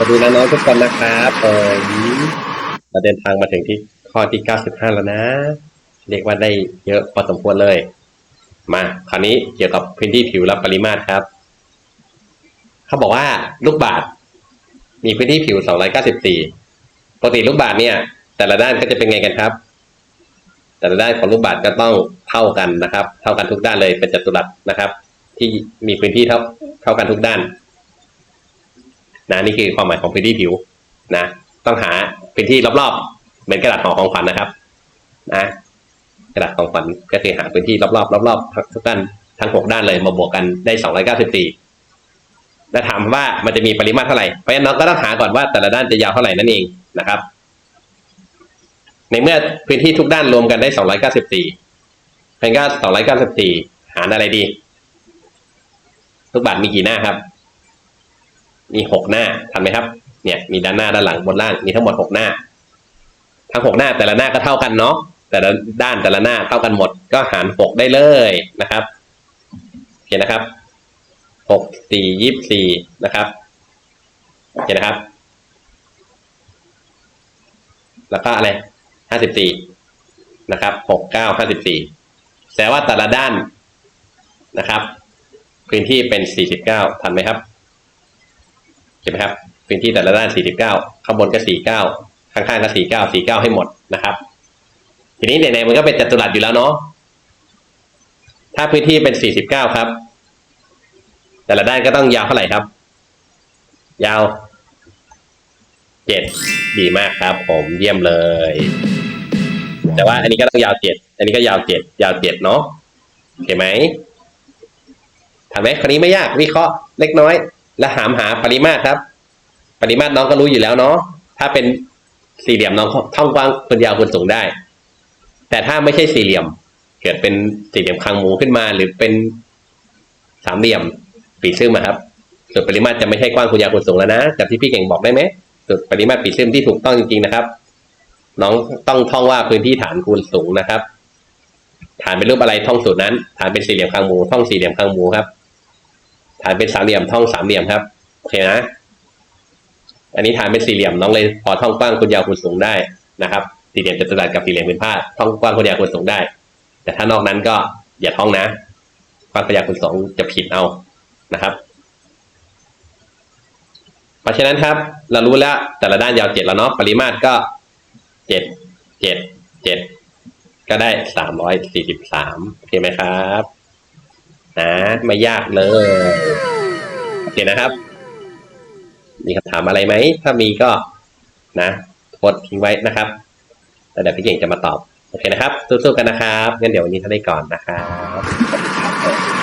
สวัสดีน้องๆทุกคนนะครับผมเราเดินทางมาถึงที่ข้อที่ 95 แล้วนะ เรียกว่าได้เยอะพอสมควรเลย มาคราวนี้เกี่ยวกับพื้นที่ผิวและปริมาตรครับ เขาบอกว่าลูกบาศก์มีพื้นที่ผิว 294 ปกติลูกบาศก์เนี่ย แต่ละด้านก็จะเป็นไงกันครับ แต่ละด้านของลูกบาศก์ก็ต้องเท่ากันนะครับ เท่ากันทุกด้านเลยเป็นจัตุรัสนะครับ ที่มีพื้นที่เท่าเท่ากันทุกด้าน นะนี่คือความหมายของพื้นที่ผิวนะ ต้องหาพื้นที่รอบๆ เหมือนกระดาษห่อของขวัญนะครับ นะกระดาษของขวัญก็คือหาพื้นที่รอบๆรอบๆทุกด้านทั้งหกด้านเลยมาบวกกันได้สองร้อยเก้าสิบสี่แล้วถามว่ามันจะมีปริมาตรเท่าไหร่เพราะฉะนั้นเราก็ต้องหาก่อนว่าแต่ละด้านจะยาวเท่าไหร่นั่นเองนะครับ ในเมื่อพื้นที่ทุกด้านรวมกันได้สองร้อยเก้าสิบสี่เพราะฉะนั้นก็สองร้อยเก้าสิบสี่หารอะไรดี ทุกบาทมีกี่หน้าครับ มีหกหน้าทันไหมครับ เนี่ยมีด้านหน้าด้านหลังบนล่างมีทั้งหมดหกหน้า ทั้งหกหน้าแต่ละหน้าก็เท่ากันเนาะแต่ละด้านแต่ละหน้าเท่ากันหมด ก็หารหกได้เลยนะครับโอเคนะครับหกสี่ยี่สี่นะครับโอเคนะครับ แล้วก็อะไรห้าสิบสี่นะครับหกเก้าห้าสิบสี่แสดงว่าแต่ละด้านนะครับ พื้นที่เป็นสี่สิบเก้าทันไหมครับ ห็นไหมครับพื้นที่แต่ละด้านสี่สิบเก้าข้างบนก็สี่เก้าข้างๆก็สี่เก้าสี่เก้าให้หมดนะครับ ทีนี้ไหนๆมันก็เป็นจัตุรัสอยู่แล้วเนาะถ้าพื้นที่เป็นสี่สิบเก้าครับ แต่ละด้านก็ต้องยาวเท่าไหร่ครับ ยาวเจ็ดดีมากครับ ผมเยี่ยมเลย แต่ว่าอันนี้ก็ต้องยาวเจ็ดอันนี้ก็ยาวเจ็ดยาวเจ็ดเนาะโอเคไหมถามไหมคราวนี้ไม่ยากวิเคราะห์เล็กน้อย และหามหาปริมาตรครับ ปริมาตรน้องก็รู้อยู่แล้วเนาะถ้าเป็นสี่เหลี่ยมน้องท่องกว้างคูณยาวคูณสูงได้ แต่ถ้าไม่ใช่สี่เหลี่ยม เกิดเป็นสี่เหลี่ยมคางหมูขึ้นมา หรือเป็นสามเหลี่ยมปีซึมอะครับส่วนปริมาตรจะไม่ใช่กว้างคูณยาวคูณสูงแล้วนะจากที่พี่เก่งบอกได้ไหมส่วนปริมาตรปีซึมที่ถูกต้องจริงๆนะครับ น้องต้องท่องว่าพื้นที่ฐานคูณสูงนะครับ ฐานเป็นรูปอะไรท่องสูตรนั้น ฐานเป็นสี่เหลี่ยมคางหมูท่องสี่เหลี่ยมคางหมูครับ ฐานเป็นสามเหลี่ยมท่องสามเหลี่ยมครับโอเคนะ อันนี้ฐานเป็นสี่เหลี่ยมน้องเลยพอท่องกว้างคูณยาวคูณสูงได้นะครับสี่เหลี่ยมจัตุรัสกับสี่เหลี่ยมเป็นพาดท่องกว้างคูณยาวคูณสูงได้ แต่ถ้านอกนั้นก็อย่าท่องนะกว้างคูณยาวคูณสูงจะผิดเอานะครับ เพราะฉะนั้นครับ เรารู้แล้วแต่ละด้านยาวเจ็ดแล้วเนาะปริมาตรก็เจ็ดเจ็ดเจ็ดก็ได้สามร้อยสี่สิบสามโอเคไหมครับ นะไม่ยากเลยโอเคนะครับ มีคำถามอะไรไหม ถ้ามีก็นะกดทิ้งไว้นะครับแล้วเดี๋ยวพี่เก่งจะมาตอบ โอเคนะครับสู้ๆกันนะครับงั้นเดี๋ยววันนี้ท่านได้ก่อนนะครับ